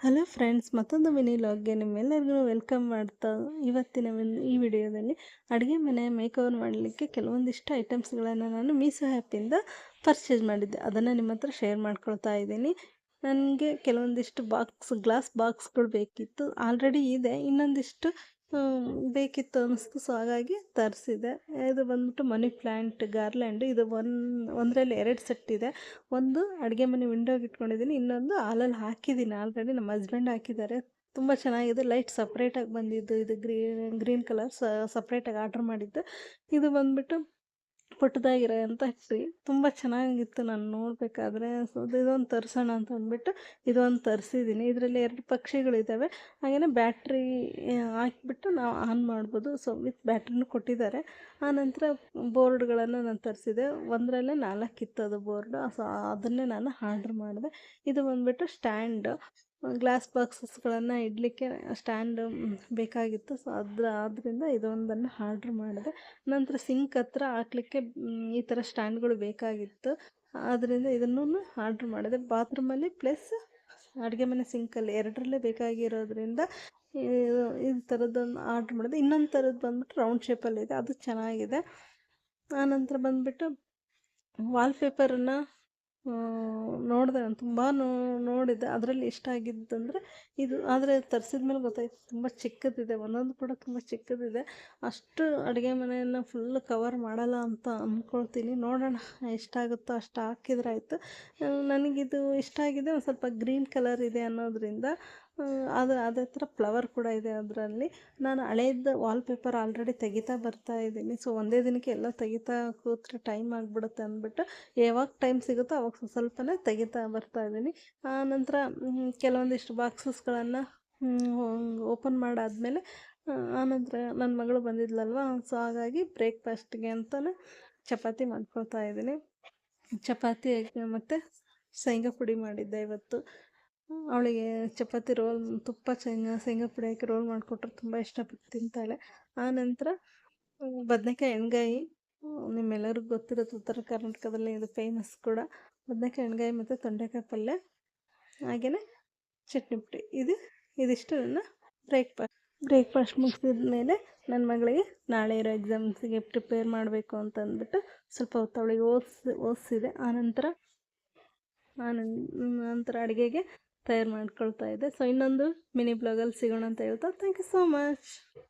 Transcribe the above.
Hello friends, ಮತ್ತೊಂದು mini ಲಾಗ್ಗೆ ನಿಮ್ಮೆಲ್ಲರಿಗೂ ವೆಲ್ಕಮ್ ಮಾಡ್ತಾ ಇವತ್ತಿನ ಈ ವಿಡಿಯೋದಲ್ಲಿ ಅಡುಗೆ ಮನೆ ಮೇಕವರ್ ಮಾಡಲಿಕ್ಕೆ ಕೆಲವೊಂದಿಷ್ಟು ಐಟಮ್ಸ್ಗಳನ್ನು ನಾನು ಮೀಸೋ ಆ್ಯಪಿಂದ ಪರ್ಚೇಸ್ ಮಾಡಿದ್ದೆ. ಅದನ್ನು ನಿಮ್ಮ ಹತ್ರ ಶೇರ್ ಮಾಡ್ಕೊಳ್ತಾ ಇದ್ದೀನಿ. ನನಗೆ ಕೆಲವೊಂದಿಷ್ಟು ಬಾಕ್ಸ್, ಗ್ಲಾಸ್ ಬಾಕ್ಸ್ಗಳು ಬೇಕಿತ್ತು. ಆಲ್ರೆಡಿ ಇದೆ. ಇನ್ನೊಂದಿಷ್ಟು ಬೇಕಿತ್ತು ಅನ್ನಿಸ್ತು ಸೊ ಹಾಗಾಗಿ ತರಿಸಿದೆ. ಇದು ಬಂದ್ಬಿಟ್ಟು ಮನಿ ಪ್ಲ್ಯಾಂಟ್ ಗಾರ್ಲ್ಯಾಂಡ್ ಇದು ಒನ್, ಒಂದರಲ್ಲಿ ಎರಡು ಸೆಟ್ ಇದೆ. ಒಂದು ಅಡುಗೆ ಮನೆ ವಿಂಡೋಗೆ ಇಟ್ಕೊಂಡಿದ್ದೀನಿ. ಇನ್ನೊಂದು ಹಾಲಲ್ಲಿ ಹಾಕಿದ್ದೀನಿ ಆಲ್ರೆಡಿ ನಮ್ಮ ಹಸ್ಬೆಂಡ್ ಹಾಕಿದ್ದಾರೆ. ತುಂಬ ಚೆನ್ನಾಗಿದೆ. ಲೈಟ್ ಸಪ್ರೇಟಾಗಿ ಬಂದಿದ್ದು. ಇದು ಗ್ರೀನ್ ಗ್ರೀನ್ ಕಲರ್ ಸಪ್ರೇಟಾಗಿ ಆರ್ಡ್ರ್ ಮಾಡಿದ್ದು. ಇದು ಬಂದ್ಬಿಟ್ಟು ಪುಟ್ಟದಾಗಿರೋ ಅಂತ ಟ್ರೀ ತುಂಬ ಚೆನ್ನಾಗಿತ್ತು ನಾನು ನೋಡಬೇಕಾದ್ರೆ. ಸೊ ಇದೊಂದು ತರಿಸೋಣ ಅಂತ ಅಂದ್ಬಿಟ್ಟು ಇದೊಂದು ತರಿಸಿದ್ದೀನಿ ಇದರಲ್ಲಿ ಎರಡು ಪಕ್ಷಿಗಳಿದ್ದಾವೆ ಹಾಗೆಯೇ ಬ್ಯಾಟ್ರಿ ಹಾಕಿಬಿಟ್ಟು ನಾವು ಆನ್ ಮಾಡ್ಬೋದು. ಸೊ, ವಿತ್ ಬ್ಯಾಟ್ರಿನೂ ಕೊಟ್ಟಿದ್ದಾರೆ. ಆನಂತರ ಬೋರ್ಡ್ಗಳನ್ನು ನಾನು ತರಿಸಿದೆ. ಒಂದರಲ್ಲೇ ನಾಲ್ಕಿತ್ತು ಅದು ಬೋರ್ಡು. ಸೊ, ಅದನ್ನೇ ನಾನು ಆರ್ಡ್ರ್ ಮಾಡಿದೆ. ಇದು ಬಂದುಬಿಟ್ಟು ಸ್ಟ್ಯಾಂಡ್. ಗ್ಲಾಸ್ ಬಾಕ್ಸಸ್ಗಳನ್ನು ಇಡಲಿಕ್ಕೆ ಸ್ಟ್ಯಾಂಡ್ ಬೇಕಾಗಿತ್ತು. ಸೊ ಅದ್ರ ಆದ್ದರಿಂದ ಇದೊಂದನ್ನು ಆರ್ಡ್ರ್ ಮಾಡಿದೆ. ನಂತರ ಸಿಂಕ್ ಹತ್ರ ಹಾಕ್ಲಿಕ್ಕೆ ಈ ಥರ ಸ್ಟ್ಯಾಂಡ್ಗಳು ಬೇಕಾಗಿತ್ತು. ಆದ್ದರಿಂದ ಇದನ್ನು ಆರ್ಡ್ರ್ ಮಾಡಿದೆ. ಬಾತ್ರೂಮಲ್ಲಿ ಪ್ಲಸ್ ಅಡುಗೆ ಮನೆ ಸಿಂಕಲ್ಲಿ ಎರಡರಲ್ಲೇ ಬೇಕಾಗಿರೋದ್ರಿಂದ, ಈ ಥರದ್ದೊಂದು ಆರ್ಡ್ರ್ ಮಾಡಿದೆ. ಇನ್ನೊಂದು ಥರದ್ದು ಬಂದ್ಬಿಟ್ಟು ರೌಂಡ್ ಶೇಪಲ್ಲಿದೆ ಅದು ಚೆನ್ನಾಗಿದೆ. ಆನಂತರ ಬಂದುಬಿಟ್ಟು ವಾಲ್ಪೇಪರನ್ನು ನೋಡಿದೆ ನಾನು ತುಂಬ ನೋಡಿದ್ದೆ. ಅದರಲ್ಲಿ ಇಷ್ಟ ಆಗಿದ್ದಂದರೆ ಇದು ಆದರೆ ತರಿಸಿದ ಮೇಲೆ ಗೊತ್ತಾಯ್ತು. ತುಂಬ ಚಿಕ್ಕದಿದೆ. ಒಂದೊಂದು ಕೂಡ ತುಂಬ ಚಿಕ್ಕದಿದೆ. ಅಷ್ಟು ಅಡುಗೆ ಮನೆಯನ್ನು ಫುಲ್ ಕವರ್ ಮಾಡಲ್ಲ ಅಂತ ಅಂದ್ಕೊಳ್ತೀನಿ ನೋಡೋಣ ಎಷ್ಟಾಗುತ್ತೋ ಅಷ್ಟು ಹಾಕಿದ್ರೆ ಆಯಿತು. ನನಗಿದು ಇಷ್ಟ ಆಗಿದೆ. ಒಂದು ಸ್ವಲ್ಪ ಗ್ರೀನ್ ಕಲರ್ ಇದೆ ಅನ್ನೋದರಿಂದ ಅದು, ಅದೇ ಥರ ಫ್ಲವರ್ ಕೂಡ ಇದೆ ಅದರಲ್ಲಿ. ನಾನು ಹಳೇದು ವಾಲ್ಪೇಪರ್ ಆಲ್ರೆಡಿ ತೆಗಿತಾ ಬರ್ತಾ ಇದ್ದೀನಿ. ಸೊ ಒಂದೇ ದಿನಕ್ಕೆ ಎಲ್ಲ ತೆಗಿತಾ ಕೂತ್ರೆ ಟೈಮ್ ಆಗಿಬಿಡುತ್ತೆ ಅಂದ್ಬಿಟ್ಟು ಯಾವಾಗ ಟೈಮ್ ಸಿಗುತ್ತೋ ಅವಾಗ ಸ್ವಲ್ಪನೇ ತೆಗಿತಾ ಬರ್ತಾ ಇದ್ದೀನಿ. ಆನಂತರ ಕೆಲವೊಂದಿಷ್ಟು ಬಾಕ್ಸಸ್ಗಳನ್ನು ಓಪನ್ ಮಾಡಾದಮೇಲೆ ಆನಂತರ ನನ್ನ ಮಗಳು ಬಂದಿದ್ಲಲ್ವ? ಸೊ ಹಾಗಾಗಿ ಬ್ರೇಕ್ಫಾಸ್ಟ್ಗೆ ಅಂತಲೇ ಚಪಾತಿ ಮಾಡ್ಕೊಳ್ತಾ ಇದ್ದೀನಿ. ಚಪಾತಿ, ಮತ್ತು ಶೇಂಗಾ ಪುಡಿ ಮಾಡಿದ್ದೆ ಇವತ್ತು. ಅವಳಿಗೆ ಚಪಾತಿ ರೋಲ್, ತುಪ್ಪ, ಶೇಂಗಾ ಶೇಂಗಾ ಪುಡಿ ಹಾಕಿ ರೋಲ್ ಮಾಡಿಕೊಟ್ರೆ ತುಂಬ ಇಷ್ಟಪಟ್ಟು ತಿಂತಾಳೆ. ಆನಂತರ ಬದನೇಕಾಯಿ ಎಣ್ಗಾಯಿ, ನಿಮ್ಮೆಲ್ಲರಿಗೂ ಗೊತ್ತಿರುತ್ತೆ ಉತ್ತರ ಕರ್ನಾಟಕದಲ್ಲಿ ಇದು ಫೇಮಸ್ ಕೂಡ. ಬದನೇಕಾಯಿ ಎಣ್ಗಾಯಿ ಮತ್ತು ತೊಂಡೆಕಾಯಿ ಪಲ್ಯ ಹಾಗೆಯೇ ಚಟ್ನಿ ಪುಡಿ. ಇದು, ಇದಿಷ್ಟು ನನ್ನ ಬ್ರೇಕ್ಫಾಸ್ಟ್ ಬ್ರೇಕ್ಫಾಸ್ಟ್ ಮುಗಿಸಿದ ಮೇಲೆ ನನ್ನ ಮಗಳಿಗೆ ನಾಳೆ ಇರೋ ಎಕ್ಸಾಮ್ಸಿಗೆ ಪ್ರಿಪೇರ್ ಮಾಡಬೇಕು ಅಂತ ಅಂದ್ಬಿಟ್ಟು ಸ್ವಲ್ಪ ಹೊತ್ತು ಅವಳಿಗೆ ಓದಿಸಿ, ಓದಿಸಿದೆ. ಆನಂತರ ಆನಂತರ ನಂತರ ಅಡುಗೆಗೆ ತಯಾರು ಮಾಡ್ಕೊಳ್ತಾ ಇದ್ದೆ ಸೊ ಇನ್ನೊಂದು ಮಿನಿ ಬ್ಲಾಗಲ್ಲಿ ಸಿಗೋಣ ಅಂತ ಹೇಳ್ತಾ ಥ್ಯಾಂಕ್ ಯು ಸೋ ಮಚ್